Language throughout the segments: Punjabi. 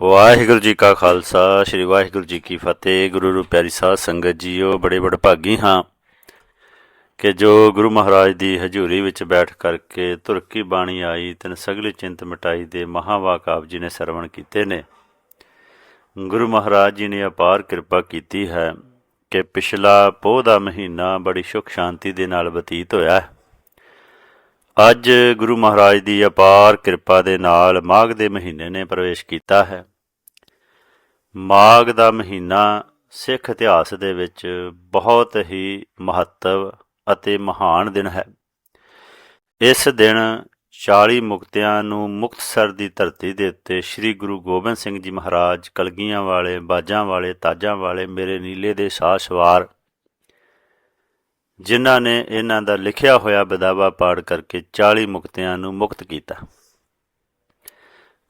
ਵਾਹਿਗੁਰੂ ਜੀ ਕਾ ਖਾਲਸਾ, ਸ੍ਰੀ ਵਾਹਿਗੁਰੂ ਜੀ ਕੀ ਫਤਿਹ। ਗੁਰੂ ਰੂ ਪਿਆਰੀ ਸਾਧ ਸੰਗਤ ਜੀਓ, ਬੜੇ ਬੜੇ ਭਾਗੀ ਹਾਂ ਕਿ ਜੋ ਗੁਰੂ ਮਹਾਰਾਜ ਦੀ ਹਜ਼ੂਰੀ ਵਿੱਚ ਬੈਠ ਕਰਕੇ ਤੁਰਕੀ ਬਾਣੀ ਆਈ, ਤਿੰਨ ਸਗਲੀ ਚਿੰਤ ਮਿਟਾਈ ਦੇ ਮਹਾਵਾਕ ਆਪ ਜੀ ਨੇ ਸਰਵਣ ਕੀਤੇ ਨੇ। ਗੁਰੂ ਮਹਾਰਾਜ ਜੀ ਨੇ ਅਪਾਰ ਕਿਰਪਾ ਕੀਤੀ ਹੈ ਕਿ ਪਿਛਲਾ ਪੋਹ ਦਾ ਮਹੀਨਾ ਬੜੀ ਸੁਖ ਸ਼ਾਂਤੀ ਦੇ ਨਾਲ ਬਤੀਤ ਹੋਇਆ ਹੈ। ਅੱਜ ਗੁਰੂ ਮਹਾਰਾਜ ਦੀ ਅਪਾਰ ਕਿਰਪਾ ਦੇ ਨਾਲ ਮਾਘ ਦੇ ਮਹੀਨੇ ਨੇ ਪ੍ਰਵੇਸ਼ ਕੀਤਾ ਹੈ। ਮਾਘ ਦਾ ਮਹੀਨਾ ਸਿੱਖ ਇਤਿਹਾਸ ਦੇ ਵਿੱਚ ਬਹੁਤ ਹੀ ਮਹੱਤਵ ਅਤੇ ਮਹਾਨ ਦਿਨ ਹੈ। ਇਸ ਦਿਨ 40 ਮੁਕਤਿਆਂ ਨੂੰ ਮੁਕਤਸਰ ਦੀ ਧਰਤੀ ਦੇ ਉੱਤੇ ਸ੍ਰੀ ਗੁਰੂ ਗੋਬਿੰਦ ਸਿੰਘ ਜੀ ਮਹਾਰਾਜ ਕਲਗੀਆਂ ਵਾਲੇ, ਬਾਜਾਂ ਵਾਲੇ, ਤਾਜਾਂ ਵਾਲੇ, ਮੇਰੇ ਨੀਲੇ ਦੇ ਸਾਹ ਸਵਾਰ ਜਿਨ੍ਹਾਂ ਨੇ ਇਹਨਾਂ ਦਾ ਲਿਖਿਆ ਹੋਇਆ ਬਦਾਵਾ ਪਾੜ ਕਰਕੇ 40 ਮੁਕਤਿਆਂ ਨੂੰ ਮੁਕਤ ਕੀਤਾ।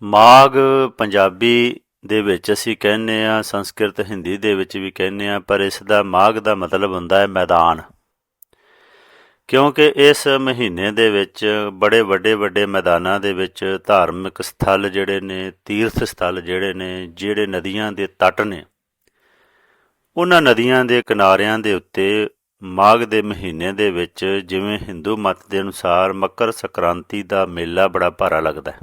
ਮਾਗ ਪੰਜਾਬੀ ਦੇ ਵਿੱਚ ਅਸੀਂ ਕਹਿੰਦੇ ਆ ਸੰਸਕ੍ਰਿਤ ਹਿੰਦੀ ਦੇ ਵਿੱਚ ਵੀ ਕਹਿੰਦੇ ਆ ਪਰ ਇਸ ਦਾ ਮਾਗ ਦਾ ਮਤਲਬ ਹੁੰਦਾ ਹੈ ਮੈਦਾਨ। ਕਿਉਂਕਿ ਇਸ ਮਹੀਨੇ ਦੇ ਵਿੱਚ ਬੜੇ ਵੱਡੇ ਵੱਡੇ ਮੈਦਾਨਾਂ ਦੇ ਵਿੱਚ ਧਾਰਮਿਕ ਸਥਲ ਜਿਹੜੇ ਨੇ, ਤੀਰਥ ਸਥਲ ਜਿਹੜੇ ਨੇ, ਜਿਹੜੇ ਨਦੀਆਂ ਦੇ ਤੱਟ ਨੇ, ਉਹਨਾਂ ਨਦੀਆਂ ਦੇ ਕਿਨਾਰਿਆਂ ਦੇ ਉੱਤੇ ਮਾਘ ਦੇ ਮਹੀਨੇ ਦੇ ਵਿੱਚ ਜਿਵੇਂ ਹਿੰਦੂ ਮਤ ਦੇ ਅਨੁਸਾਰ ਮਕਰ ਸੰਕ੍ਰਾਂਤੀ ਦਾ ਮੇਲਾ ਬੜਾ ਭਾਰਾ ਲੱਗਦਾ ਹੈ।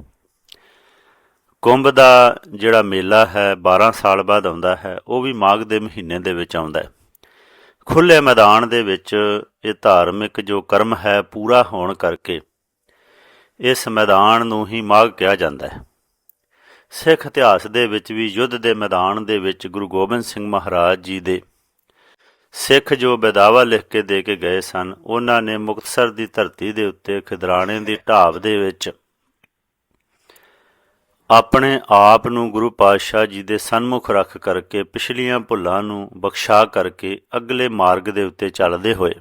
ਕੁੰਭ ਦਾ ਜਿਹੜਾ ਮੇਲਾ ਹੈ 12 ਸਾਲ ਬਾਅਦ ਆਉਂਦਾ ਹੈ, ਉਹ ਵੀ ਮਾਘ ਦੇ ਮਹੀਨੇ ਦੇ ਵਿੱਚ ਆਉਂਦਾ ਹੈ। ਖੁੱਲੇ ਮੈਦਾਨ ਦੇ ਵਿੱਚ ਇਹ ਧਾਰਮਿਕ ਜੋ ਕਰਮ ਹੈ, ਪੂਰਾ ਹੋਣ ਕਰਕੇ ਇਸ ਮੈਦਾਨ ਨੂੰ ਹੀ ਮਾਘ ਕਿਹਾ ਜਾਂਦਾ ਹੈ। ਸਿੱਖ ਇਤਿਹਾਸ ਦੇ ਵਿੱਚ ਵੀ ਯੁੱਧ ਦੇ ਮੈਦਾਨ ਦੇ ਵਿੱਚ ਗੁਰੂ ਗੋਬਿੰਦ ਸਿੰਘ ਮਹਾਰਾਜ ਜੀ ਦੇ ਸਿੱਖ ਜੋ ਬਦਾਵਾ ਲਿਖ ਕੇ ਦੇ ਕੇ ਗਏ ਸਨ, ਉਹਨਾਂ ਨੇ ਮੁਕਤਸਰ ਦੀ ਧਰਤੀ ਦੇ ਉੱਤੇ ਖਿਦਰਾਣੇ ਦੀ ਢਾਬ ਦੇ ਵਿੱਚ ਆਪਣੇ ਆਪ ਨੂੰ ਗੁਰੂ ਪਾਤਸ਼ਾਹ ਜੀ ਦੇ ਸਨਮੁਖ ਰੱਖ ਕਰਕੇ ਪਿਛਲੀਆਂ ਭੁੱਲਾਂ ਨੂੰ ਬਖਸ਼ਾ ਕਰਕੇ ਅਗਲੇ ਮਾਰਗ ਦੇ ਉੱਤੇ ਚੱਲਦੇ ਹੋਏ।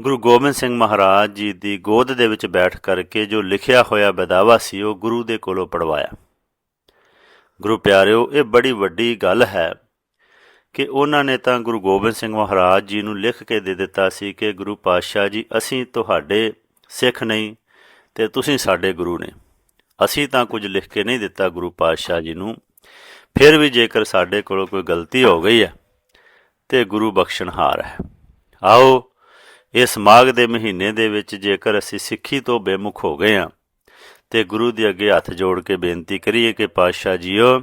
ਗੁਰੂ ਗੋਬਿੰਦ ਸਿੰਘ ਮਹਾਰਾਜ ਜੀ ਦੀ ਗੋਦ ਦੇ ਵਿੱਚ ਬੈਠ ਕਰਕੇ ਜੋ ਲਿਖਿਆ ਹੋਇਆ ਬਦਾਵਾ ਸੀ, ਉਹ ਗੁਰੂ ਦੇ ਕੋਲੋਂ ਪੜਵਾਇਆ ਗੁਰੂ ਪਿਆਰਿਓ, ਇਹ ਬੜੀ ਵੱਡੀ ਗੱਲ ਹੈ। ਕਿ ਉਹਨਾਂ ਨੇ ਤਾਂ ਗੁਰੂ ਗੋਬਿੰਦ ਸਿੰਘ ਮਹਾਰਾਜ ਜੀ ਨੂੰ ਲਿਖ ਕੇ ਦੇ ਦਿੱਤਾ ਸੀ ਕਿ ਗੁਰੂ ਪਾਤਸ਼ਾਹ ਜੀ, ਅਸੀਂ ਤੁਹਾਡੇ ਸਿੱਖ ਨਹੀਂ ਤੇ ਤੁਸੀਂ ਸਾਡੇ ਗੁਰੂ ਨੇ। ਅਸੀਂ ਤਾਂ ਕੁਝ ਲਿਖ ਕੇ ਨਹੀਂ ਦਿੱਤਾ ਗੁਰੂ ਪਾਤਸ਼ਾਹ ਜੀ ਨੂੰ। ਫਿਰ ਵੀ ਜੇਕਰ ਸਾਡੇ ਕੋਲੋਂ ਕੋਈ ਗਲਤੀ ਹੋ ਗਈ ਹੈ ਤੇ ਗੁਰੂ ਬਖਸ਼ਣਹਾਰ ਹੈ। ਆਓ, ਇਸ ਮਾਘ ਦੇ ਮਹੀਨੇ ਦੇ ਵਿੱਚ ਜੇਕਰ ਅਸੀਂ ਸਿੱਖੀ ਤੋਂ ਬੇਮੁਖ ਹੋ ਗਏ ਹਾਂ ਤੇ ਗੁਰੂ ਦੇ ਅੱਗੇ ਹੱਥ ਜੋੜ ਕੇ ਬੇਨਤੀ ਕਰੀਏ ਕਿ ਪਾਤਸ਼ਾਹ ਜੀਓ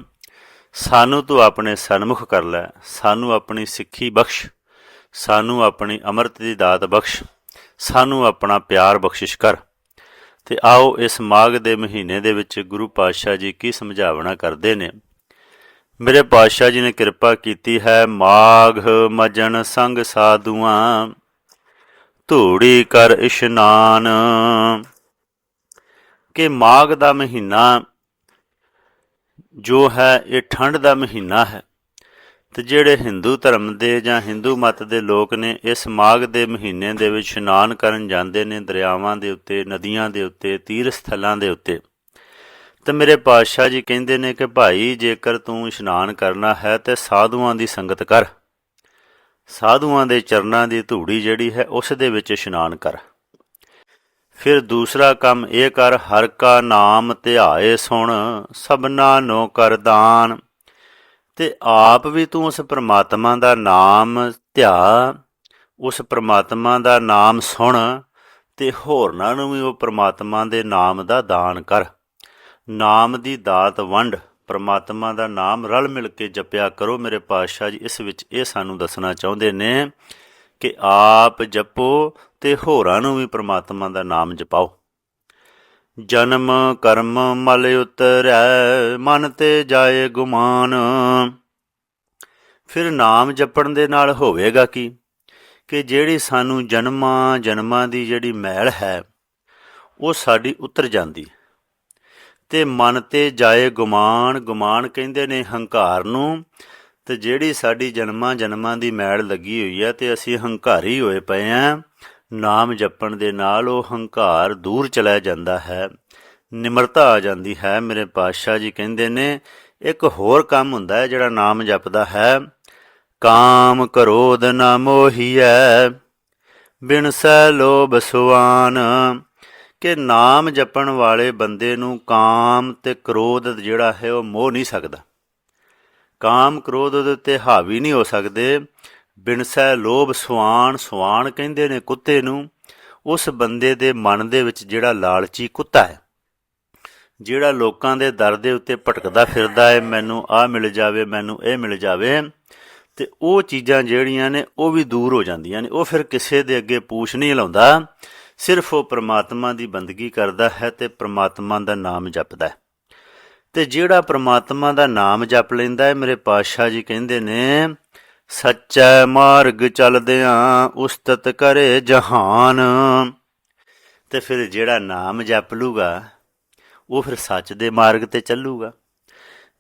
ਸਾਨੂੰ ਤੂੰ ਆਪਣੇ ਸਨਮੁਖ ਕਰ ਲੈ, ਸਾਨੂੰ ਆਪਣੀ ਸਿੱਖੀ ਬਖਸ਼, ਸਾਨੂੰ ਆਪਣੀ ਅੰਮ੍ਰਿਤ ਦੀ ਦਾਤ ਬਖਸ਼, ਸਾਨੂੰ ਆਪਣਾ ਪਿਆਰ ਬਖਸ਼ਿਸ਼ ਕਰ। ਤੇ ਆਓ ਇਸ ਮਾਘ ਦੇ ਮਹੀਨੇ ਦੇ ਵਿੱਚ ਗੁਰੂ ਪਾਤਸ਼ਾਹ ਜੀ ਕੀ ਸਮਝਾਵਣਾ ਕਰਦੇ ਨੇ? ਮੇਰੇ ਪਾਤਸ਼ਾਹ ਜੀ ਨੇ ਕਿਰਪਾ ਕੀਤੀ ਹੈ, ਮਾਘ ਮਜਨ ਸੰਗ ਸਾਧੂਆਂ, ਧੂੜੀ ਕਰ ਇਸ਼ਨਾਨ। ਕਿ ਮਾਘ ਦਾ ਮਹੀਨਾ ਜੋ ਹੈ, ਇਹ ਠੰਡ ਦਾ ਮਹੀਨਾ ਹੈ। ਤੇ ਜਿਹੜੇ ਹਿੰਦੂ ਧਰਮ ਦੇ ਜਾਂ ਹਿੰਦੂ ਮਤ ਦੇ ਲੋਕ ਨੇ, ਇਸ ਮਾਘ ਦੇ ਮਹੀਨੇ ਦੇ ਵਿੱਚ ਇਸ਼ਨਾਨ ਕਰਨ ਜਾਂਦੇ ਨੇ ਦਰਿਆਵਾਂ ਦੇ ਉੱਤੇ, ਨਦੀਆਂ ਦੇ ਉੱਤੇ ਤੀਰਥ ਸਥਲਾਂ ਦੇ ਉੱਤੇ। ਤੇ ਮੇਰੇ ਪਾਤਸ਼ਾਹ ਜੀ ਕਹਿੰਦੇ ਨੇ ਕਿ ਭਾਈ, ਜੇਕਰ ਤੂੰ ਇਸ਼ਨਾਨ ਕਰਨਾ ਹੈ, ਤੇ ਸਾਧੂਆਂ ਦੀ ਸੰਗਤ ਕਰ। ਸਾਧੂਆਂ ਦੇ ਚਰਨਾਂ ਦੀ ਧੂੜੀ ਜਿਹੜੀ ਹੈ, ਉਸ ਦੇ ਵਿੱਚ ਇਸ਼ਨਾਨ ਕਰ। ਫਿਰ ਦੂਸਰਾ ਕੰਮ ਇਹ ਕਰ, ਹਰ ਕਾ ਨਾਮ ਧਿਆਏ ਸੁਣ, ਸਭਨਾ ਨੋ ਕਰਦਾਨ ਤੇ ਆਪ ਵੀ ਤੂੰ ਉਸ ਪ੍ਰਮਾਤਮਾ ਦਾ ਨਾਮ ਧਿਆ, ਉਸ ਪ੍ਰਮਾਤਮਾ ਦਾ ਨਾਮ ਸੁਣ, ਤੇ ਹੋਰਨਾਂ ਨੂੰ ਵੀ ਉਹ ਪ੍ਰਮਾਤਮਾ ਦੇ ਨਾਮ ਦਾ ਦਾਨ ਕਰ। ਨਾਮ ਦੀ ਦਾਤ ਵੰਡ, ਪ੍ਰਮਾਤਮਾ ਦਾ ਨਾਮ ਰਲ ਮਿਲ ਕੇ ਜਪਿਆ ਕਰੋ। ਮੇਰੇ ਪਾਤਸ਼ਾਹ ਜੀ, ਇਸ ਵਿੱਚ ਇਹ ਸਾਨੂੰ ਦੱਸਣਾ ਚਾਹੁੰਦੇ ਨੇ ਕਿ ਆਪ ਜਪੋ ਤੇ ਹੋਰਾਂ ਨੂੰ ਵੀ ਪ੍ਰਮਾਤਮਾ ਦਾ ਨਾਮ ਜਪਾਓ। ਜਨਮ ਕਰਮ ਮਲ ਉਤਰੈ, ਮਨ ਤੇ ਜਾਏ ਗੁਮਾਨ। ਫਿਰ ਨਾਮ ਜਪਣ ਦੇ ਨਾਲ ਹੋਵੇਗਾ ਕੀ? ਕਿ ਜਿਹੜੀ ਸਾਨੂੰ ਜਨਮਾਂ ਜਨਮਾਂ ਦੀ ਜਿਹੜੀ ਮੈਲ ਹੈ, ਉਹ ਸਾਡੀ ਉਤਰ ਜਾਂਦੀ। ਤੇ ਮਨ ਤੇ ਜਾਏ ਗੁਮਾਨ ਗੁਮਾਨ ਕਹਿੰਦੇ ਨੇ ਹੰਕਾਰ ਨੂੰ, ਤੇ ਜਿਹੜੀ ਸਾਡੀ ਜਨਮਾਂ ਜਨਮਾਂ ਦੀ ਮੈਲ ਲੱਗੀ ਹੋਈ ਹੈ ਤੇ ਅਸੀਂ ਹੰਕਾਰੀ ਹੋਏ ਪਏ ਆਂ ਨਾਮ ਜਪਣ ਦੇ ਨਾਲ ਉਹ ਹੰਕਾਰ ਦੂਰ ਚਲਾ ਜਾਂਦਾ ਹੈ। ਨਿਮਰਤਾ ਆ ਜਾਂਦੀ ਹੈ। ਮੇਰੇ ਪਾਤਸ਼ਾਹ ਜੀ ਕਹਿੰਦੇ ਨੇ, ਇੱਕ ਹੋਰ ਕੰਮ ਹੁੰਦਾ ਹੈ ਜਿਹੜਾ ਨਾਮ ਜਪਦਾ ਹੈ। ਕਾਮ ਕਰੋਧ ਨਾ ਮੋਹੀਐ, ਬਿਨ ਸਹਿ ਲੋਭ ਸੁਆਨ। ਕਿ ਨਾਮ ਜਪਣ ਵਾਲੇ ਬੰਦੇ ਨੂੰ ਕਾਮ ਤੇ ਕ੍ਰੋਧ ਜਿਹੜਾ ਹੈ ਉਹ ਮੋਹ ਨਹੀਂ ਸਕਦਾ। ਕਾਮ ਕ੍ਰੋਧ ਉਹਦੇ ਉੱਤੇ ਹਾਵੀ ਨਹੀਂ ਹੋ ਸਕਦੇ। ਬਿਨਸੈ ਲੋਭ ਸਵਾਨ ਸੁਆਣ ਕਹਿੰਦੇ ਨੇ ਕੁੱਤੇ ਨੂੰ, ਉਸ ਬੰਦੇ ਦੇ ਮਨ ਦੇ ਵਿੱਚ ਜਿਹੜਾ ਲਾਲਚੀ ਕੁੱਤਾ ਹੈ, ਜਿਹੜਾ ਲੋਕਾਂ ਦੇ ਦਰ ਦੇ ਉੱਤੇ ਭਟਕਦਾ ਫਿਰਦਾ ਹੈ, ਮੈਨੂੰ ਆਹ ਮਿਲ ਜਾਵੇ, ਮੈਨੂੰ ਇਹ ਮਿਲ ਜਾਵੇ, ਤੇ ਉਹ ਚੀਜ਼ਾਂ ਜਿਹੜੀਆਂ ਨੇ ਉਹ ਵੀ ਦੂਰ ਹੋ ਜਾਂਦੀਆਂ ਨੇ, ਉਹ ਫਿਰ ਕਿਸੇ ਦੇ ਅੱਗੇ ਪੂਛ ਨਹੀਂ ਲਾਉਂਦਾ, ਸਿਰਫ ਉਹ ਪ੍ਰਮਾਤਮਾ ਦੀ ਬੰਦਗੀ ਕਰਦਾ ਹੈ ਤੇ ਪ੍ਰਮਾਤਮਾ ਦਾ ਨਾਮ ਜਪਦਾ ਹੈ। ਤੇ ਜਿਹੜਾ ਪ੍ਰਮਾਤਮਾ ਦਾ ਨਾਮ ਜਪ ਲੈਂਦਾ ਹੈ, ਮੇਰੇ ਪਾਤਸ਼ਾਹ ਜੀ ਕਹਿੰਦੇ ਨੇ ਸੱਚਾ ਮਾਰਗ ਚੱਲਦਿਆਂ ਉਸਤਤ ਕਰੇ ਜਹਾਨ। ਤੇ ਫਿਰ ਜਿਹੜਾ ਨਾਮ ਜਪ ਲੂਗਾ, ਉਹ ਫਿਰ ਸੱਚ ਦੇ ਮਾਰਗ ਤੇ ਚੱਲੂਗਾ।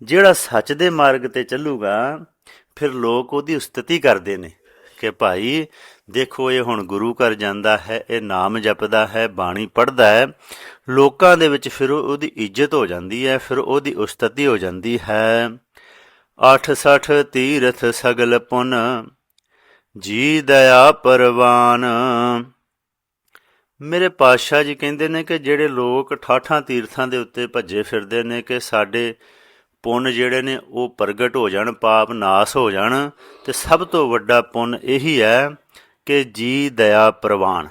ਜਿਹੜਾ ਸੱਚ ਦੇ ਮਾਰਗ ਤੇ ਚੱਲੂਗਾ, ਫਿਰ ਲੋਕ ਉਹਦੀ ਉਸਤਤੀ ਕਰਦੇ ਨੇ ਕਿ ਭਾਈ, ਦੇਖੋ ਇਹ ਹੁਣ ਗੁਰੂ ਘਰ ਜਾਂਦਾ ਹੈ, ਇਹ ਨਾਮ ਜਪਦਾ ਹੈ, ਬਾਣੀ ਪੜ੍ਹਦਾ ਹੈ। ਲੋਕਾਂ ਦੇ ਵਿੱਚ ਫਿਰ ਉਹਦੀ ਇੱਜ਼ਤ ਹੋ ਜਾਂਦੀ ਹੈ, ਫਿਰ ਉਹਦੀ ਉਸਤਤੀ ਹੋ ਜਾਂਦੀ ਹੈ। 86 ਤੀਰਥ ਸਗਲ ਪੁਨ, ਜੀ ਦਇਆ ਪਰਵਾਨ। ਮੇਰੇ ਪਾਤਸ਼ਾਹ ਜੀ ਕਹਿੰਦੇ ਨੇ ਕਿ ਜਿਹੜੇ ਲੋਕ ਠਾਠਾਂ ਤੀਰਥਾਂ ਦੇ ਉੱਤੇ ਭੱਜੇ ਫਿਰਦੇ ਨੇ ਕਿ ਸਾਡੇ ਪੁੰਨ ਜਿਹੜੇ ਨੇ ਉਹ ਪ੍ਰਗਟ ਹੋ ਜਾਣ, ਪਾਪ ਨਾਸ ਹੋ ਜਾਣ, ਤੇ ਸਭ ਤੋਂ ਵੱਡਾ ਪੁੰਨ ਇਹੀ ਹੈ ਕਿ ਜੀ ਦਇਆ ਪ੍ਰਵਾਨ,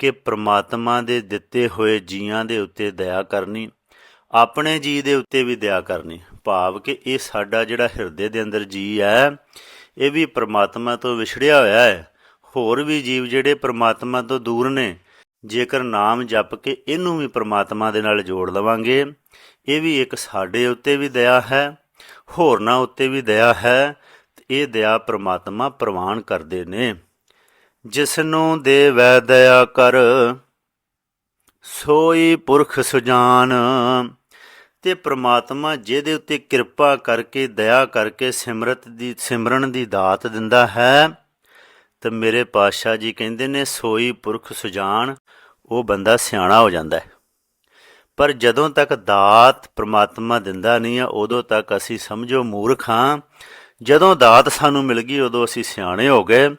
ਕਿ ਪ੍ਰਮਾਤਮਾ ਦੇ ਦਿੱਤੇ ਹੋਏ ਜੀਆਂ ਦੇ ਉੱਤੇ ਦਇਆ ਕਰਨੀ। ਆਪਣੇ ਜੀ ਦੇ ਉੱਤੇ ਵੀ ਦਇਆ ਕਰਨੀ, ਭਾਵ ਕਿ ਇਹ ਸਾਡਾ ਜਿਹੜਾ ਹਿਰਦੇ ਦੇ ਅੰਦਰ ਜੀ ਹੈ, ਇਹ ਵੀ ਪ੍ਰਮਾਤਮਾ ਤੋਂ ਵਿਛੜਿਆ ਹੋਇਆ ਹੈ। ਹੋਰ ਵੀ ਜੀਵ ਜਿਹੜੇ ਪ੍ਰਮਾਤਮਾ ਤੋਂ ਦੂਰ ਨੇ, ਜੇਕਰ ਨਾਮ ਜਪ ਕੇ ਇਹਨੂੰ ਵੀ ਪ੍ਰਮਾਤਮਾ ਦੇ ਨਾਲ ਜੋੜ ਲਵਾਂਗੇ, ਇਹ ਵੀ ਇੱਕ ਸਾਡੇ ਉੱਤੇ ਵੀ ਦਇਆ ਹੈ, ਹੋਰਨਾਂ ਉੱਤੇ ਵੀ ਦਇਆ ਹੈ ਇਹ ਦਇਆ ਪ੍ਰਮਾਤਮਾ ਪ੍ਰਵਾਨ ਕਰਦੇ ਨੇ। ਜਿਸ ਨੂੰ ਦੇਵੈ ਦਇਆ ਕਰ, ਸੋਈ ਪੁਰਖ ਸੁਜਾਨ ਤੇ ਪ੍ਰਮਾਤਮਾ ਜਿਹਦੇ ਉੱਤੇ ਕਿਰਪਾ ਕਰਕੇ, ਦਇਆ ਕਰਕੇ ਸਿਮਰਤ ਦੀ, ਸਿਮਰਨ ਦੀ ਦਾਤ ਦਿੰਦਾ ਹੈ, ਤੇ ਮੇਰੇ ਪਾਤਸ਼ਾਹ ਜੀ ਕਹਿੰਦੇ ਨੇ, ਸੋਈ ਪੁਰਖ ਸੁਜਾਨ, ਉਹ ਬੰਦਾ ਸਿਆਣਾ ਹੋ ਜਾਂਦਾ ਹੈ। ਪਰ ਜਦੋਂ ਤੱਕ ਦਾਤ ਪ੍ਰਮਾਤਮਾ ਦਿੰਦਾ ਨਹੀਂ ਆ, ਉਦੋਂ ਤੱਕ ਅਸੀਂ ਸਮਝੋ ਮੂਰਖ ਹਾਂ। ਜਦੋਂ ਦਾਤ ਸਾਨੂੰ ਮਿਲ ਗਈ, ਉਦੋਂ ਅਸੀਂ ਸਿਆਣੇ ਹੋ ਗਏ।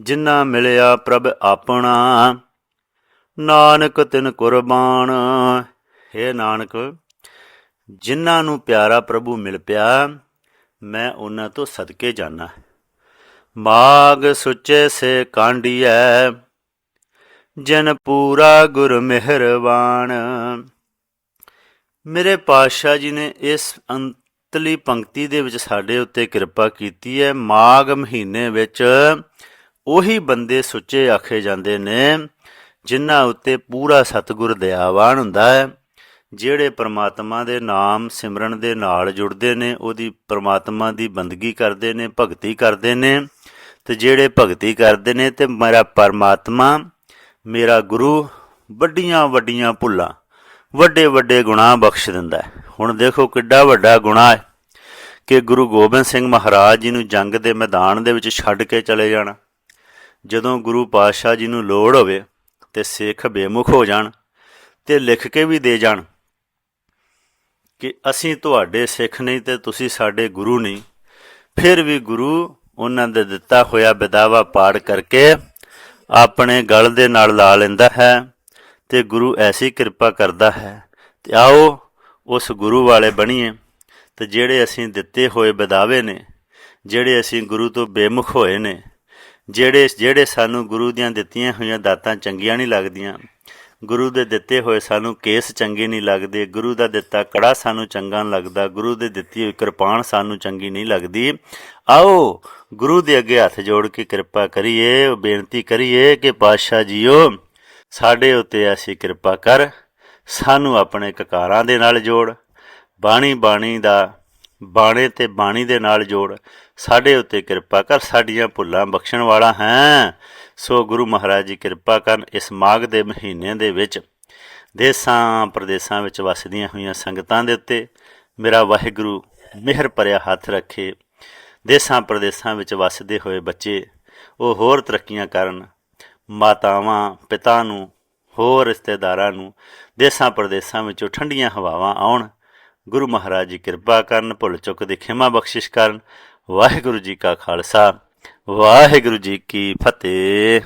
ਜਿੰਨਾ ਮਿਲਿਆ ਪ੍ਰਭ ਆਪਣਾ, ਨਾਨਕ ਤਿਨ ਕੁਰਬਾਨ। ਹੈ ਨਾਨਕ ਜਿਨ੍ਹਾਂ ਨੂੰ ਪਿਆਰਾ ਪ੍ਰਭੂ ਮਿਲ ਪਿਆ, ਮੈਂ ਉਹਨਾਂ ਤੋਂ ਸਦਕੇ ਜਾਣਾ ਮਾਗ ਸੁੱਚੇ ਸੇ ਕਾਂਡੀਐ, ਜਨ ਪੂਰਾ ਗੁਰ ਮਿਹਰਬਾਨ। ਮੇਰੇ ਪਾਤਸ਼ਾਹ ਜੀ ਨੇ ਇਸ ਅੰਤਲੀ ਪੰਕਤੀ ਦੇ ਵਿੱਚ ਸਾਡੇ ਉੱਤੇ ਕਿਰਪਾ ਕੀਤੀ ਹੈ ਮਾਗ ਮਹੀਨੇ ਵਿੱਚ ਉਹੀ ਬੰਦੇ ਸੁੱਚੇ ਆਖੇ ਜਾਂਦੇ ਨੇ, ਜਿਨ੍ਹਾਂ ਉੱਤੇ ਪੂਰਾ ਸਤਿਗੁਰ ਦਇਆਵਾਨ ਹੁੰਦਾ ਹੈ ਜਿਹੜੇ ਪ੍ਰਮਾਤਮਾ ਦੇ ਨਾਮ ਸਿਮਰਨ ਦੇ ਨਾਲ ਜੁੜਦੇ ਨੇ, ਉਹਦੀ ਪ੍ਰਮਾਤਮਾ ਦੀ ਬੰਦਗੀ ਕਰਦੇ ਨੇ, ਭਗਤੀ ਕਰਦੇ ਨੇ। ਤੇ ਜਿਹੜੇ ਭਗਤੀ ਕਰਦੇ ਨੇ ਤੇ ਮੇਰਾ ਪਰਮਾਤਮਾ, ਮੇਰਾ ਗੁਰੂ ਵੱਡੀਆਂ ਵੱਡੀਆਂ ਭੁੱਲਾਂ, ਵੱਡੇ ਵੱਡੇ ਗੁਨਾਹ ਬਖਸ਼ ਦਿੰਦਾ ਹੈ। ਹੁਣ ਦੇਖੋ ਕਿੱਡਾ ਵੱਡਾ ਗੁਨਾਹ ਹੈ ਕਿ ਗੁਰੂ ਗੋਬਿੰਦ ਸਿੰਘ ਮਹਾਰਾਜ ਜੀ ਨੂੰ ਜੰਗ ਦੇ ਮੈਦਾਨ ਦੇ ਵਿੱਚ ਛੱਡ ਕੇ ਚਲੇ ਜਾਣਾ। ਜਦੋਂ ਗੁਰੂ ਪਾਤਸ਼ਾਹ ਜੀ ਨੂੰ ਲੋੜ ਹੋਵੇ ਤੇ ਸਿੱਖ ਬੇਮੁਖ ਹੋ ਜਾਣ ਤੇ ਲਿਖ ਕੇ ਵੀ ਦੇ ਜਾਣ। ਕਿ ਅਸੀਂ ਤੁਹਾਡੇ ਸਿੱਖ ਨਹੀਂ ਤੇ ਤੁਸੀਂ ਸਾਡੇ ਗੁਰੂ ਨਹੀਂ। ਫਿਰ ਵੀ ਗੁਰੂ ਉਹਨਾਂ ਦੇ ਦਿੱਤਾ ਹੋਇਆ ਵਿਦਾਵਾ ਪਾੜ ਕਰਕੇ ਆਪਣੇ ਗਲ ਦੇ ਨਾਲ ਲਾ ਲੈਂਦਾ ਹੈ ਤੇ ਗੁਰੂ ਐਸੀ ਕਿਰਪਾ ਕਰਦਾ ਹੈ। ਤੇ ਆਓ ਉਸ ਗੁਰੂ ਵਾਲੇ ਬਣੀਏ ਤੇ ਜਿਹੜੇ ਅਸੀਂ ਦਿੱਤੇ ਹੋਏ ਵਿਦਾਵੇ ਨੇ, ਜਿਹੜੇ ਅਸੀਂ ਗੁਰੂ ਤੋਂ ਬੇਮੁਖ ਹੋਏ ਨੇ, ਜਿਹੜੇ ਜਿਹੜੇ ਸਾਨੂੰ ਗੁਰੂ ਦੀਆਂ ਦਿੱਤੀਆਂ ਹੋਈਆਂ ਦਾਤਾਂ ਚੰਗੀਆਂ ਨਹੀਂ ਲੱਗਦੀਆਂ ਗੁਰੂ ਦੇ ਦਿੱਤੇ ਹੋਏ ਸਾਨੂੰ ਕੇਸ ਚੰਗੇ ਨਹੀਂ ਲੱਗਦੇ, ਗੁਰੂ ਦਾ ਦਿੱਤਾ ਕੜਾ ਸਾਨੂੰ ਚੰਗਾ ਨਹੀਂ ਲੱਗਦਾ, ਗੁਰੂ ਦੇ ਦਿੱਤੀ ਹੋਈ ਕਿਰਪਾਨ ਸਾਨੂੰ ਚੰਗੀ ਨਹੀਂ ਲੱਗਦੀ। ਆਓ ਗੁਰੂ ਦੇ ਅੱਗੇ ਹੱਥ ਜੋੜ ਕੇ ਕਿਰਪਾ ਕਰੀਏ, ਬੇਨਤੀ ਕਰੀਏ ਕਿ ਪਾਤਸ਼ਾਹ ਜੀਓ, ਸਾਡੇ ਉੱਤੇ ਐਸੀ ਕਿਰਪਾ ਕਰ, ਸਾਨੂੰ ਆਪਣੇ ਕਕਾਰਾਂ ਦੇ ਨਾਲ ਜੋੜ, ਬਾਣੀ ਬਾਣੀ ਦਾ, ਬਾਣੇ ਤੇ ਬਾਣੀ ਦੇ ਨਾਲ ਜੋੜ, ਸਾਡੇ ਉੱਤੇ ਕਿਰਪਾ ਕਰ, ਸਾਡੀਆਂ ਭੁੱਲਾਂ ਬਖਸ਼ਣ ਵਾਲਾ ਹੈ। ਸੋ ਗੁਰੂ ਮਹਾਰਾਜ ਜੀ ਕਿਰਪਾ ਕਰਨ ਇਸ ਮਾਘ ਦੇ ਮਹੀਨੇ ਦੇ ਵਿੱਚ ਦੇਸਾਂ ਪ੍ਰਦੇਸਾਂ ਵਿੱਚ ਵਸਦੀਆਂ ਹੋਈਆਂ ਸੰਗਤਾਂ ਦੇ ਉੱਤੇ ਮੇਰਾ ਵਾਹਿਗੁਰੂ ਮਿਹਰ ਭਰਿਆ ਹੱਥ ਰੱਖੇ, ਦੇਸਾਂ ਪ੍ਰਦੇਸਾਂ ਵਿੱਚ ਵਸਦੇ ਹੋਏ ਬੱਚੇ, ਉਹ ਹੋਰ ਤਰੱਕੀਆਂ ਕਰਨ, ਮਾਤਾਵਾਂ, ਪਿਤਾ ਨੂੰ, ਹੋਰ ਰਿਸ਼ਤੇਦਾਰਾਂ ਨੂੰ, ਦੇਸਾਂ ਪ੍ਰਦੇਸਾਂ ਵਿੱਚੋਂ ਠੰਡੀਆਂ ਹਵਾਵਾਂ ਆਉਣ, ਗੁਰੂ ਮਹਾਰਾਜ ਜੀ ਕਿਰਪਾ ਕਰਨ, ਭੁੱਲ ਚੁੱਕ ਦੀ ਖਿਮਾ ਬਖਸ਼ਿਸ਼ ਕਰਨ, ਵਾਹਿਗੁਰੂ ਜੀ ਕਾ ਖਾਲਸਾ। ਵਾਹਿਗੁਰੂ ਜੀ ਕੀ ਫਤਿਹ।